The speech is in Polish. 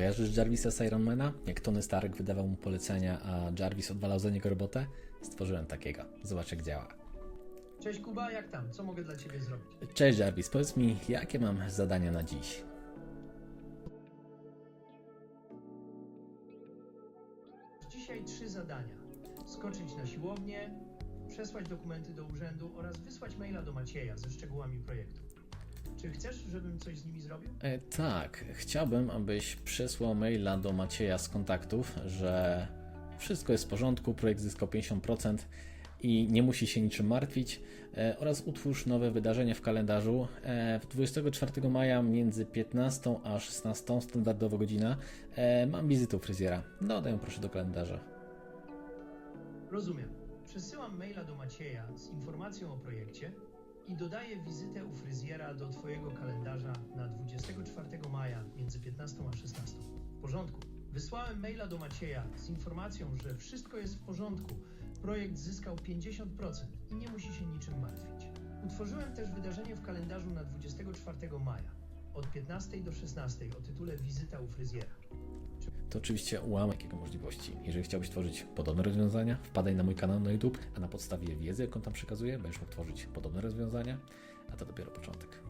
Kojarzysz Jarvisa z Ironmana? Jak Tony Stark wydawał mu polecenia, a Jarvis odwalał za niego robotę? Stworzyłem takiego. Zobacz jak działa. Cześć Kuba, jak tam? Co mogę dla Ciebie zrobić? Cześć Jarvis, powiedz mi, jakie mam zadania na dziś? Dzisiaj trzy zadania. Skoczyć na siłownię, przesłać dokumenty do urzędu oraz wysłać maila do Macieja ze szczegółami projektu. Czy chcesz, żebym coś z nimi zrobił? E, tak, chciałbym, abyś przesłał maila do Macieja z kontaktów, że wszystko jest w porządku, projekt zyskał 50% i nie musi się niczym martwić e, oraz utwórz nowe wydarzenie w kalendarzu. E, w 24 maja między 15 a 16 standardowo godzina e, mam wizytę u fryzjera. Dodaj ją proszę do kalendarza. Rozumiem. Przesyłam maila do Macieja z informacją o projekcie i dodaję wizytę u fryzjera do Twojego kalendarza na 24 maja między 15 a 16. W porządku. Wysłałem maila do Macieja z informacją, że wszystko jest w porządku. Projekt zyskał 50% i nie musi się niczym martwić. Utworzyłem też wydarzenie w kalendarzu na 24 maja od 15 do 16 o tytule Wizyta u fryzjera. To oczywiście ułamek jego możliwości. Jeżeli chciałbyś tworzyć podobne rozwiązania, wpadaj na mój kanał na YouTube, a na podstawie wiedzy, jaką tam przekazuję, będziesz mógł tworzyć podobne rozwiązania, a to dopiero początek.